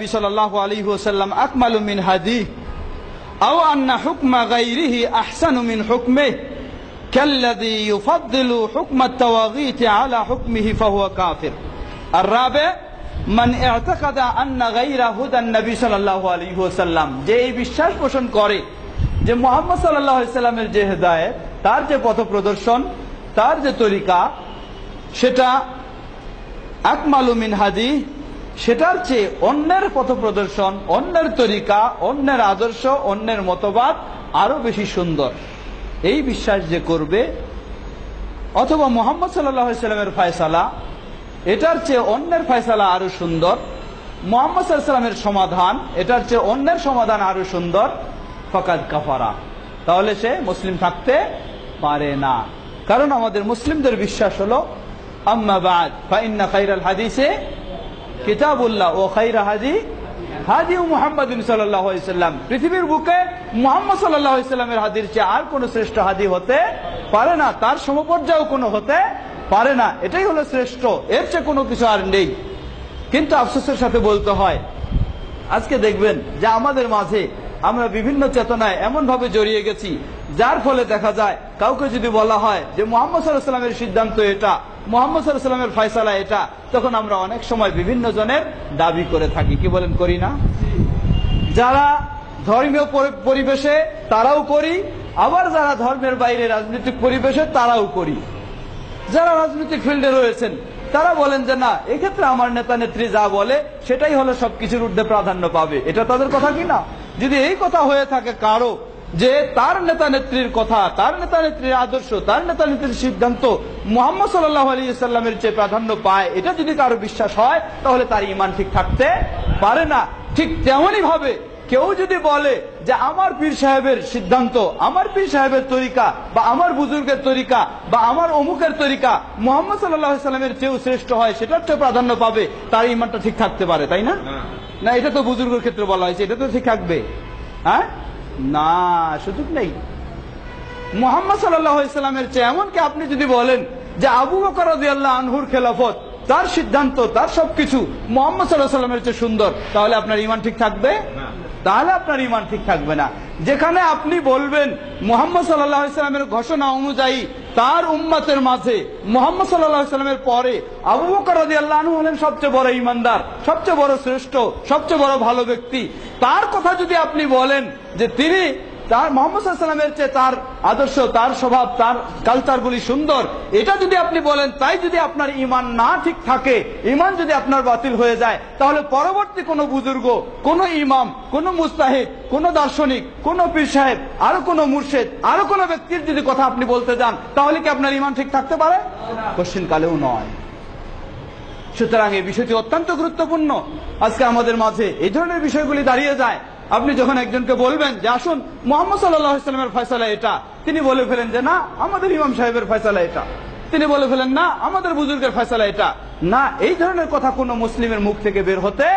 যে এই বিশ্বাস পোষণ করে যে মোহাম্মদ সাল্লামের যে তার যে পথ প্রদর্শন, তার যে তরিকা, সেটা আকমালুমিন হাদি সেটার চেয়ে অন্যের পথ প্রদর্শন অন্যের তরিকা, অন্যের আদর্শ, অন্যের মতবাদ আরও বেশি সুন্দর। এই বিশ্বাস যে করবে, অথবা মোহাম্মদ সাল্লামের ফয়সালা, এটার চেয়ে অন্যের ফয়সালা আরও সুন্দর। মোহাম্মদ সাল্লামের সমাধান, এটার চেয়ে অন্যের সমাধান আরও সুন্দর। ফকাত কাফারা। তাহলে সে মুসলিম থাকতে পারে না। কারণ আমাদের মুসলিমদের বিশ্বাস হলো, আম্মা বাদ, ফাইন্না খাইরাল হাদিসে কিতাবুল্লাহ ও খাইরা হাদি ও মুহাম্মদ সাল্লাম। পৃথিবীর বুকে মোহাম্মদ সাল্লামের হাদির চেয়ে আর কোন শ্রেষ্ঠ হাদি হতে পারে না, তার সমপর্যায়ও কোনো হতে পারে না, এটাই হলো শ্রেষ্ঠ, এর চেয়ে কোনো কিছু আর নেই। কিন্তু আফসোসের সাথে বলতে হয়, আজকে দেখবেন যে আমাদের মাঝে আমরা বিভিন্ন চেতনায় এমন ভাবে জড়িয়ে গেছি, যার ফলে দেখা যায়, কাউকে যদি বলা হয় যে মোহাম্মদ সাল্লামের সিদ্ধান্ত এটা মোহাম্মদ সাল্লামের ফয়সালা এটা। তখন আমরা অনেক সময় বিভিন্ন জনের দাবি করে থাকি। কি বলেন, করি না? যারা ধর্মীয় পরিবেশে তারাও করি, আবার যারা ধর্মের বাইরে রাজনৈতিক পরিবেশে তারাও করি। যারা রাজনৈতিক ফিল্ডে রয়েছেন, তারা বলেন যে, না, এক্ষেত্রে আমার নেতা নেত্রী যা বলে, সেটাই হলো সবকিছুর ঊর্ধ্বে প্রাধান্য পাবে। এটা তাদের কথা কি না? যদি এই কথা হয়ে থাকে কারও যে তার নেতা নেত্রীর কথা তার নেতা নেত্রীর আদর্শ তার নেতা নেত্রীর সিদ্ধান্ত মোহাম্মদ সাল্লাহ আলী সাল্লামের চেয়ে প্রাধান্য পায় এটা যদি কারও বিশ্বাস হয় তাহলে তার ইমান ঠিক থাকতে পারে না। ঠিক তেমনই ভাবে কেউ যদি বলে যে আমার পীর সাহেবের সিদ্ধান্ত আমার পীর সাহেবের তরিকা বা আমার বুজুর্গের তরিকা বা আমার অমুকের তরিকা মোহাম্মদ সাল্লামের চেয়েও শ্রেষ্ঠ হয় সেটার চেয়ে প্রাধান্য পাবে তার ইমানটা ঠিক থাকতে পারে তাই না? না এটা তো বুজুর্গের ক্ষেত্রে বলা হয়েছে এটা তো ঠিক থাকবে। হ্যাঁ? না সুযোগ নেই। মোহাম্মদ সাল্লামের চেয়ে এমনকি আপনি যদি বলেন যে আবু বকর আনহুর খেলাফত তার সিদ্ধান্ত তার সবকিছু মোহাম্মদ সাল্লাহ সাল্লামের চেয়ে সুন্দর তাহলে আপনার ইমান ঠিক থাকবে? তাহলে আপনার ইমান ঠিক থাকবে না। যেখানে আপনি বলবেন মোহাম্মদ সাল্লামের ঘোষণা অনুযায়ী তার উম্মতের মাঝে মোহাম্মদ সাল্লামের পরে আবু বকর আল্লাহ হলেন সবচেয়ে বড় ইমানদার সবচেয়ে বড় শ্রেষ্ঠ, সবচেয়ে বড় ভালো ব্যক্তি। তার কথা যদি আপনি বলেন যে তিনি তার মোহাম্মদ সাল্লামের চেয়ে তার আদর্শ, তার স্বভাব, তার কালচারগুলি সুন্দর। এটা যদি আপনি বলেন, তাই যদি আপনার ইমান না ঠিক থাকে ইমান যদি আপনার বাতিল হয়ে যায়, তাহলে পরবর্তী কোনো বুজুর্গ, কোন ইমাম, কোন মুস্তাহিদ, কোন দার্শনিক, কোন পীর সাহেব, আরও কোন মুর্শেদ, আরও কোন ব্যক্তির যদি কথা আপনি বলতে যান, তাহলে কি আপনার ইমান ঠিক থাকতে পারে? কোশ্চিন কালেও নয়। সুতরাং এই বিষয়টি অত্যন্ত গুরুত্বপূর্ণ। আজকে আমাদের মাঝে এই ধরনের বিষয়গুলি দাঁড়িয়ে যায়। আপনি যখন একজনকে বলবেন যে, আসুন, মোহাম্মদ সাল্লামের ফয়সালা এটা। তিনি বলে ফেলেন যে, না, আমাদের ইমাম সাহেবের ফয়সালা এটা। তিনি বলে ফেলেন, না, আমাদের বুজুর্গের ফয়সালা এটা। না, এই ধরনের কথা কোন মুসলিমের মুখ থেকে বের হতে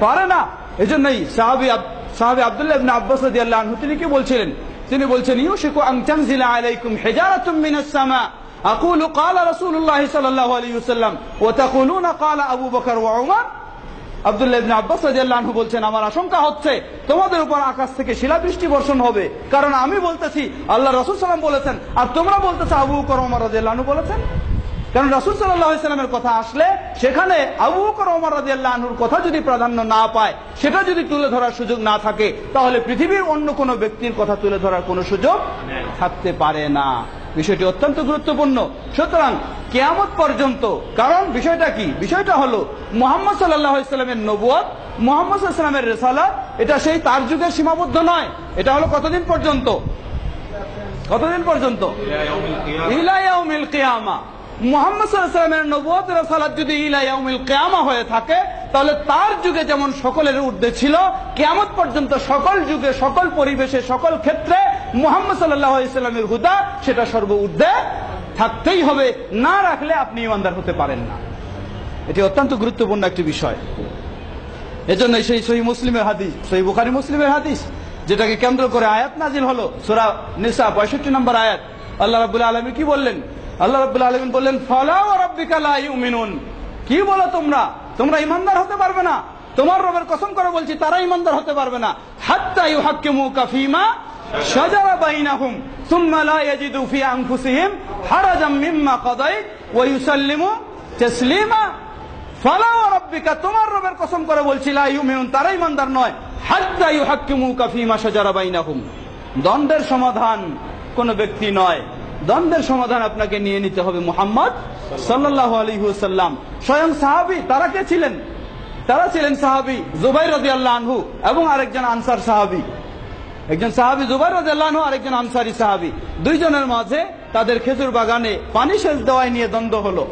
পারে না। এই জন্যই সাহাবি সাহাবি আবদুল্লাহ আব্বাস রাদিয়াল্লাহু তিনি কি বলছিলেন? তিনি বলছেন ইউ আন তানজিলা আলাইকুম হিজারাতুম মিনাস কালা রসুল্লাহ ক্বালা আলী সাল্লাম ও তা ওয়া তাকুলুনা ক্বালা আবু বকর ও উমর। আব্দুল্লাহ ইবনে আব্বাস রাদিয়াল্লাহু বলছেন আমার আশঙ্কা হচ্ছে তোমাদের উপর আকাশ থেকে শিলাবৃষ্টি বর্ষণ হবে। কারণ আমি বলতেছি আল্লাহ রাসূল সাল্লাম বলেছেন আর তোমরা বলতেছো আবু বকর ওমর রাদিয়াল্লাহু বলেছেন? কারণ রাসূল সাল্লাল্লাহু আলাইহি সাল্লামের কথা আসলে সেখানে আবু বকর ওমর রাদিয়াল্লাহু আনহুর কথা যদি প্রাধান্য না পায় সেটা যদি তুলে ধরার সুযোগ না থাকে তাহলে পৃথিবীর অন্য কোনো ব্যক্তির কথা তুলে ধরার কোনো সুযোগ থাকতে পারে না। বিষয়টি অত্যন্ত গুরুত্বপূর্ণ। সুতরাং কেয়ামত পর্যন্ত, কারণ বিষয়টা কি? বিষয়টা হলো মোহাম্মদ সাল্লামের নবুয়ত মোহাম্মদ সাল্লামের রেসালা এটা সেই তার যুগের সীমাবদ্ধ নয়। এটা হলো কতদিন পর্যন্ত? কতদিন পর্যন্ত? হয়ে তাহলে তার যুগে যেমন সকলের ঊর্ধ্বে ছিল, কেয়ামত পর্যন্ত সকল যুগে, সকল পরিবেশে, সকল ক্ষেত্রে মোহাম্মদ সাল্লাহ হুদা, সেটা সর্ব ঊর্ধ্বে থাকতেই হবে। না রাখলে আপনি ইমানদার হতে পারেন না। এটি অত্যন্ত গুরুত্বপূর্ণ একটি বিষয়। এজন্য সেই সহি মুসলিমের হাদিস, সহি বুখারি মুসলিমের হাদিস, যেটাকে কেন্দ্র করে আয়াত নাজিল হলো, সুরা নিসা পঁয়ষট্টি নম্বর আয়াত। আল্লাহ রাবুল আলমী কি বললেন? আল্লাহ রাবুল আলমিন বললেন, ফলা ও রব্বিকা লা ইউমিনুন। কি বলো তোমরা? তোমরা ইমানদার হতে পারবে না। তোমার রবের কসম করে বলছি, তারা ইমানদার হতে পারবে না। হাত্তা ইউহাক্কিমুকা ফীমা শাজারা ওয়া তোমার নয়। দ্বন্দ্বের সমাধান কোন ব্যক্তি নয়। দ্বন্দ্বের সমাধান আপনাকে নিয়ে নিতে হবে মুহাম্মদ সাল্লাল্লাহু আলাইহি ওয়াসাল্লাম। স্বয়ং সাহাবি, তারা কে ছিলেন? তারা ছিলেন সাহাবী, জুবাইর রাদিয়াল্লাহু আনহু এবং আরেকজন আনসার সাহাবী। একজন সাহাবি জুবাইর রাদিয়াল্লাহু আনহু, আরেকজন আনসারি সাহাবী। দুইজনের মাঝে তাদের খেজুর বাগানে পানি সেচ দেওয়াই নিয়ে দ্বন্দ্ব হলো।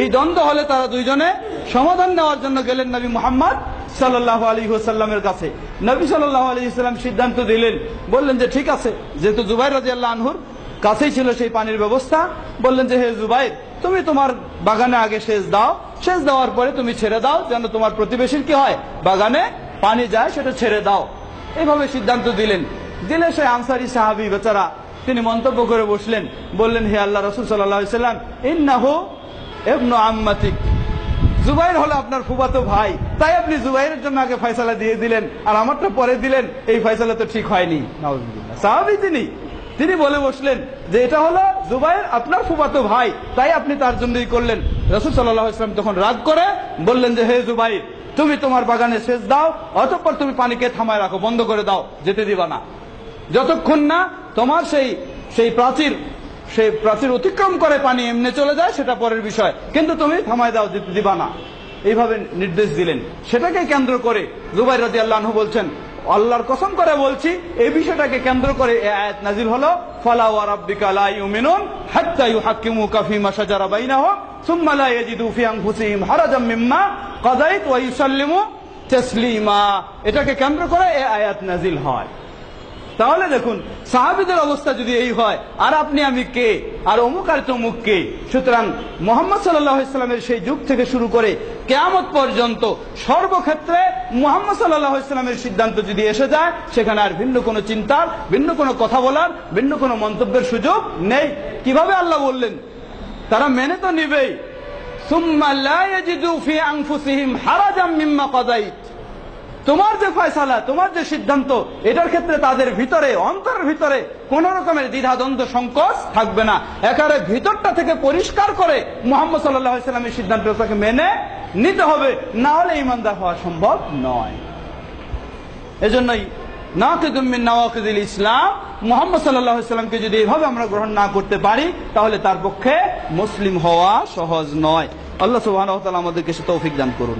এই দ্বন্দ্ব হলে তারা দুইজনে সমাধান নেওয়ার জন্য গেলেন নবী মোহাম্মদ সাল্লাল্লাহু আলাইহি ওয়াসাল্লামের কাছে। নবী সাল্লাল্লাহু আলাইহি ওয়াসাল্লাম সিদ্ধান্ত দিলেন, বললেন যে, ঠিক আছে, যেহেতু জুবাইর রাদিয়াল্লাহু আনহুর কাছেই ছিল সেই পানির ব্যবস্থা, বললেন যে, হে জুবাইর, তুমি তোমার বাগানে আগে সেচ দাও। সেচ দেওয়ার পরে তুমি ছেড়ে দাও, যেন তোমার প্রতিবেশীর কি হয়, বাগানে পানি যায়, সেটা ছেড়ে দাও। এইভাবে সিদ্ধান্ত দিলেন। দিলে সে আনসারি সাহাবি বেচারা, তিনি মন্তব্য করে বসলেন, বললেন, হে আল্লাহ রসুল সাল্লাহ সাল্লাম, ইন্নাহু এবনু আম্মাতিক। জুবাইর হলো আপনার ফুবাতো ভাই। তাই আপনি জুবাইরের জন্য আগে ফয়সালা দিয়ে দিলেন, আর আমারটা পরে দিলেন, এই ফয়সালা তো ঠিক হয়নি। সাহাবী তিনি। তিনি বলে বসলেন যে, এটা হলো জুবাইর আপনার ফুবাতো ভাই, তাই আপনি তার জন্যই করলেন। রসুল সাল্লাহ ইসলাম তখন রাগ করে বললেন যে, হে জুবাইর তুমি তোমার বাগানে সেচ দাও, অতঃপর তুমি পানিকে থামায় রাখো, বন্ধ করে দাও, যেতে দিবা না। যতক্ষণ না তোমার সেই সেই প্রাচীর সেই প্রাচীর অতিক্রম করে পানি এমনি চলে যায়, সেটা পরের বিষয়। কিন্তু তুমি থামায় দাও, যেতে দিবা না। এইভাবে নির্দেশ দিলেন। সেটাকে কেন্দ্র করে জুবাই রাজি আল্লাহ বলছেন আল্লাহর কসম করে বলছি, এই বিষয়টাকে কেন্দ্র করে এই আয়াত নাজিল হলো, ফালা ওয়া রাব্বিকা লা ইউমিনুন হাত্তা ইউহাক্কিমুকা ফিমা শাজারা বাইনাহুম সুম্মা লা ইয়াজিদু ফি আনফুসিহিম হারাজাম মিম্মা কাযাইত ওয়া ইউসাল্লিমু তাসলিমা। এটাকে কেন্দ্র করে এই আয়াত নাজিল হয়। তাহলে দেখুন, সাহাবিদের অবস্থা যদি এই হয়, আর আপনি আমি কে? আর অমুক আর তমুক কে? সুতরাং মোহাম্মদ সাল্লামের সেই যুগ থেকে শুরু করে কেয়ামত পর্যন্ত সর্বক্ষেত্রে মোহাম্মদ সাল্লামের সিদ্ধান্ত যদি এসে যায়, সেখানে আর ভিন্ন কোনো চিন্তার, ভিন্ন কোনো কথা বলার, ভিন্ন কোনো মন্তব্যের সুযোগ নেই। কীভাবে আল্লাহ বললেন? তারা মেনে তো নিবেই। সুম্মা লা ইয়াজিদু ফি আনফুসিহিম হারাজাম মিম্মা কাদাইত। তোমার যে ফয়সালা, তোমার যে সিদ্ধান্ত, এটার ক্ষেত্রে তাদের ভিতরে, অন্তরের ভিতরে কোন রকমের দ্বিধাদ্বন্দ্ব সংকোচ থাকবে না। একারে ভিতরটা থেকে পরিষ্কার করে মোহাম্মদ সাল্লামের সিদ্ধান্ত তাকে মেনে নিতে হবে, না হলে ইমানদার হওয়া সম্ভব নয়। এজন্যই নাকিদুমিন নওয়াকিদুল ইসলাম, মোহাম্মদ সাল্লামকে যদি এভাবে আমরা গ্রহণ না করতে পারি, তাহলে তার পক্ষে মুসলিম হওয়া সহজ নয়। আল্লাহ তাআলা আমাদেরকে সে তৌফিক দান করুন।